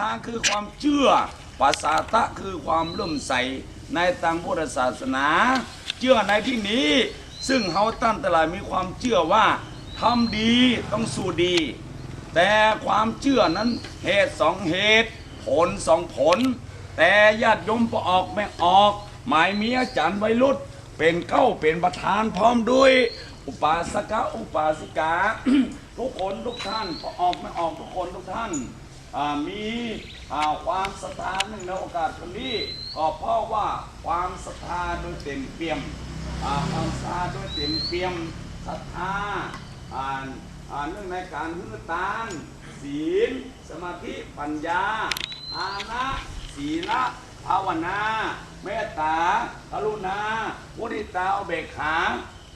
ทางคือความเชื่อภาษาตะคือความเลื่อมใสในทางพุทธศาสนา เชื่อในที่นี้ ซึ่งเฮาตั้งแตลายมีความเชื่อว่าทำดีต้องสู้ดี แต่ความเชื่อนั้นเหตุสองเหตุ ผลสองผล แต่ญาติโยมพอออกไม่ออก หมายมีอาจารย์ไวรุษเป็นเก้าเป็นประธานพร้อมด้วย อุปาสกะอุปาสิกา ทุกคนทุกท่านพอออกไม่ออกทุกคนทุกท่าน มีความศรัทธาหนึ่งในโอกาสคนนี้ก็เพราะว่าความศรัทธาโดยเต็มเปี่ยมความศรัทธาโดยเต็มเปี่ยมศรัทธาอ่าอ่าเรื่องในการหื้อตานศีล สมาธิปัญญา อานะศีละภาวนา เมตตากรุณามุทิตาอเบกขา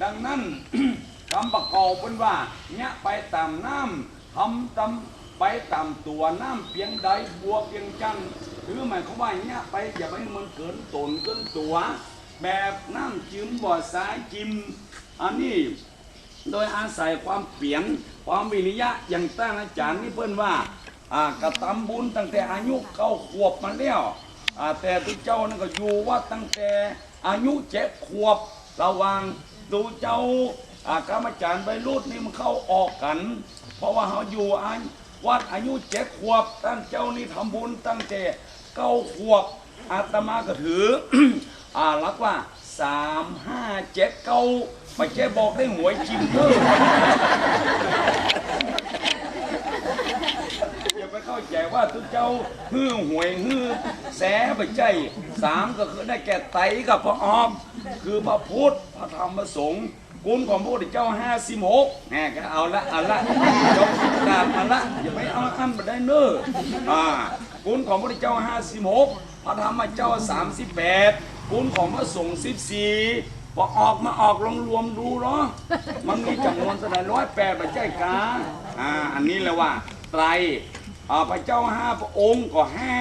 ดังนั้นคำประกอบเป็นว่าเนี่ยไปตามน้ำทำตาม ไปตามตัวน้ำเพียงใดบวกเพียงจันหรือหมายความว่าเนี่ยไปอย่าไปให้มันเกินตนเกินตัว แบบน้ำจิ้มบ่อสายจิ้มอันนี้โดยอาศัยความเปลี่ยนความวิริยะอย่างตั้งอาจารย์นี่เพิ่นว่าอ่ากระทำบุญตั้งแต่อายุเก้าขวบมาแล้วอ่าแต่ตุเจ้านั่นก็อยู่วัดตั้งแต่อายุเจ็ดขวบระว่างตุเจ้าอ่ากรรมอาจารย์ใบรุดนี่มันเข้าออกกัน เพราะว่าเขาอยู่อายุ วัดอายุเจ็ดขวบ ตั้งเจ้านี่ทำบุญตั้งแต่เก้าขวบอาตมาก็ถือ อ่ารักว่าสามห้าเจ็ดเก้าไปแค่บอกได้หวยจริงเถอะอย่าไปเข้าใจว่าทุกเจ้าฮื้อหวยฮื้อแสไปใจสามก็คือได้แก่ไตกับพระออม คือพระพุทธพระธรรมพระสงฆ์ กุลของพระพุทธเจ้าห้าสิบหกแหมก็เอาละเอาละยกดาบมาละอย่าไปเอาอันมาได้เน้ออ่ากุลของพระพุทธเจ้าห้าสิบหกพระธรรมเจ้าสามสิบแปดกุลของพระสงฆ์สิบสี่พอออกมาออกลองรวมดูเนาะมันมีจำนวนเท่าไหร่ร้อยแปดปัจจัยกาอ่าอันนี้เลยว่าไตรพระเจ้าห้าพระองค์ก็ห้า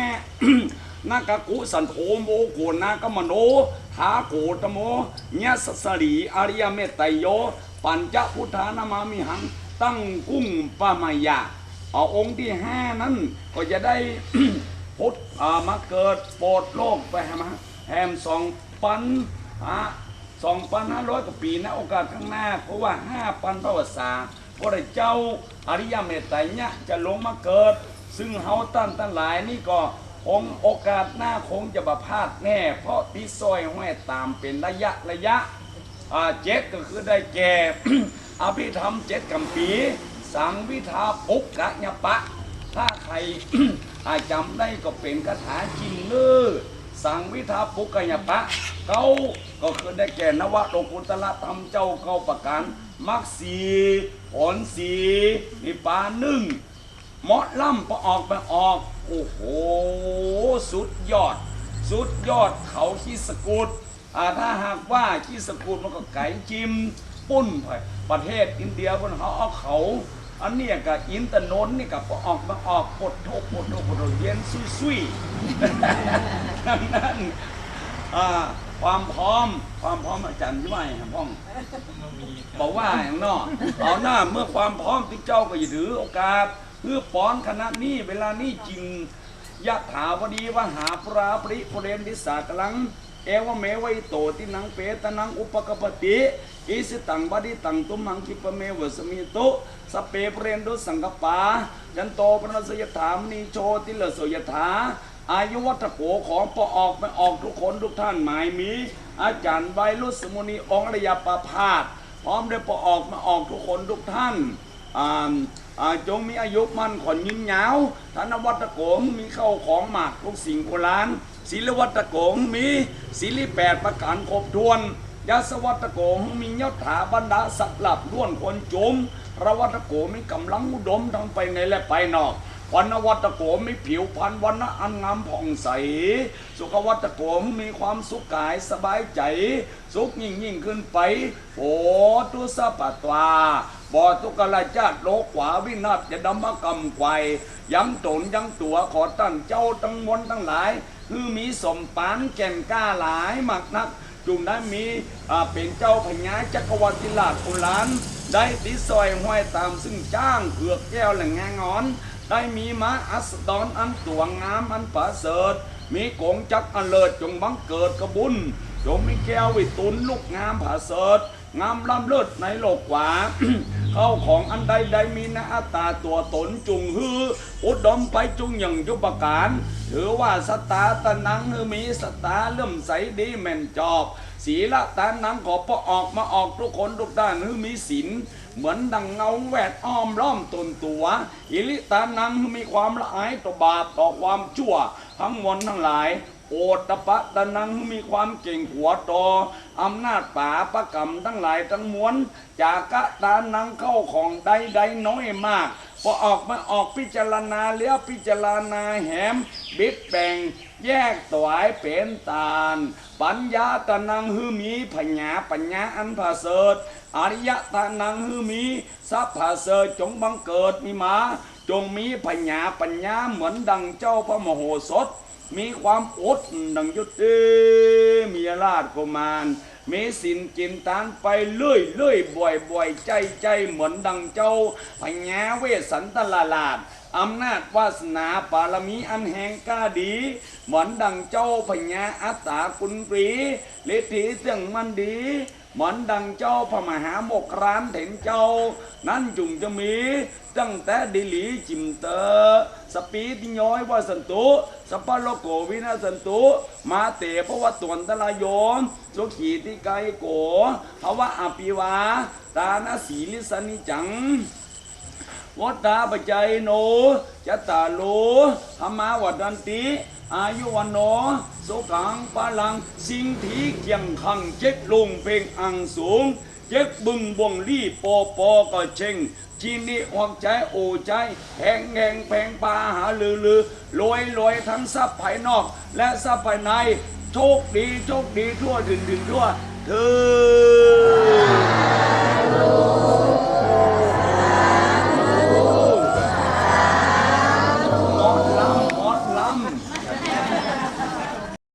นากกุสันโธโมโกนากมโนทาโกตโมญาสสรีอริยเมตไตโย ปัญจพุทธานามามิหัง ตั้งกุ้งปามายาเอาองค์ที่ห้านั้นก็จะได้พุทธมาเกิดโปรดโลกไปแฮมแฮมสองปันฮะสองพันห้าร้อยกว่าปีนะโอกาสข้างหน้า เพราะว่าห้าปันประวัติศาสตร์พระเจ้าอริยเมตไตรเนี่ยจะลงมาเกิด ซึ่งเฮาตั้นตั้งหลายนี่ก็ คงโอกาสหน้าคงจะประพลาดแน่ เพราะที่ซอยห้อยตามเป็นระยะระยะเจ็ดก็คือได้แก่ อภิธรรมเจ็ดกัมปี สังวิทาปุกกะญะปะ ถ้าใครจำได้ก็เป็นคาถาจริงเนอสังวิทาปุกกะญะปะเก้าก็คือได้แก่นวโลกุตละธรรมเจ้าเก้าประการมักสีผลสีนิพพานหนึ่ง เหมาะล่ำพอออกไปออก โอ้โห สุดยอด สุดยอดเขาขี้สกุดถ้าหากว่าขี้สกุดมันก็ไก่จิมปุ้นไปประเทศอินเดียบนเขาเอาเขา อันนี้กับอินตนนท์นี่กับพอออกมาออกปดโทปดโทปดโทเย็นซุยๆดังนั้นความพร้อมความพร้อมอาจารย์ย่อยครับพ่องบอกว่าอย่างนอกเอาหน้าเมื่อความพร้อมที่เจ้าก็อย่าถือโอกาส เพื่อป้อนคณะนี้เวลานี้จริงยะถาวดีวหาปราปริปุเรนทิสากลัง เอวเมวัยโตตินังเปตนังอุปกปปติอิสิตังบดิตังตุมังคิปเมวสมิตุสเปเปเรนดุสังกปายันโตปนสยถามนีโชติเลสยถาอายุวัตโขของปอออกไปออกทุกคนทุกท่านหมายมี อาจารย์ไวรุสมุนีองระยาประพาสพร้อมด้วยปอออกมาออกทุกคนทุกท่านอ่า จงมีอายุมั่นขอนยืนยาวธนวัตโกงมีเข้าของหมากทุกสิ่งโบราณศิลวัตโกงมีศิลิแปดประการครบถ้วนยาสวัตโกงมียศถาบรรดาสักหลับล้วนคนจุมระวัตโกมีกำลังอุดมทั้งไปในและไปนอก วันวัตโกมีผิวพรรณวันนะอันงามผ่องใส สุขวัตโกมมีความสุขกายสบายใจ สุขยิ่งยิ่งขึ้นไปโอตุสะปัตวาบอทุกขลาจาตโลกขวาวินาศจะดำมกรรมไกวยังตนยังตัวขอตั้งเจ้าทั้งมวลทั้งหลาย คือมีสมปานแก่นกล้าหลายมากนัก จุงได้มีอ่าเป็นเจ้าพญาจักรวรรดิราชโบราณได้ติซอยห้อยตามซึ่งจ้างเผือกแก้วแหล่งงางอน ได้มีม้าอัสดรอันตวงามอันประเสริฐมีกงจักอันเลิศจงบังเกิดกระบุญจงมีแก้ววิตุนลูกงามผาเสริฐงามล้ำเลิศในโลกกว่าเข้าของอันใดใดมีหน้าตาตัวตนจุงฮืออุดมไปจุงอย่างยุบการถือว่าสตาตะนังฮือมีสตาเลื่อมใสดีแม่นจอบศีละตานังขอปอออกมาออกทุกคนทุกด้านฮือมีศีล เหมือนดังเงาแวดอ้อมล้อมตนตัว อิลิตานังมีความละอายต่อบาปต่อความชั่ว ทั้งมวลทั้งหลาย โอตตะปะตะนังมีความเก่งขัวต่ออำนาจป่าประกรรมทั้งหลายทั้งมวลจากกะตานังเข้าของใดใดน้อยมากพอออกมาออกพิจารณาเลี้ยวพิจารณาแหม บิดแบ่งแยกถวายเป็นตาล ปัญญาตะนังฮือมีพญาปัญญาอันผาเสริฐ อริยตะนังฮือมีทรัพย์ผาเสจงบังเกิดมีมา จงมีพญาปัญญาเหมือนดังเจ้าพระมโหสถ มีความอดดังยุติมีราชกุมารมีสินกินตานไปเลื่อยเลื่อยบ่อยบ่อยใจใจเหมือนดังเจ้าพญาเวสสันตลาลาดอำนาจวาสนาปารมีอันแห่งกล้าดี เหมือนดังเจ้าพญาอัตตากุณปรีฤทธิเสียงมันดี เหมือนดังเจ้าพระมหาโมกรานเถนเจ้า นั่นจุงจะมีตั้งแต่ดิลีจิมเตอสปีติย้อยว่าสันตุสปะโลโกวินาสันตุ มาเตพระวตวนตะลายโยมสุขีที่ไกโกภาวะอภิวา ตานาสีลิสนิจังวัฏฏาปัจจัยโนจัตตาโลธรรมาวัดันติ อายุวันโนสุขังพลัง สิ่งทีเกี่ยงขังเจ็กลงเพลงอังสูง เจ็กบึงบวงลี่ปอปอก็เชงชีนี่ออกใจโอใจแหงแหงแพงปลาหาลือลือรวยรวยทั้งทรัพย์ภายนอก และทรัพย์ภายใน โชคดี โชคดีทั่วถึงถึงทั่วเธอ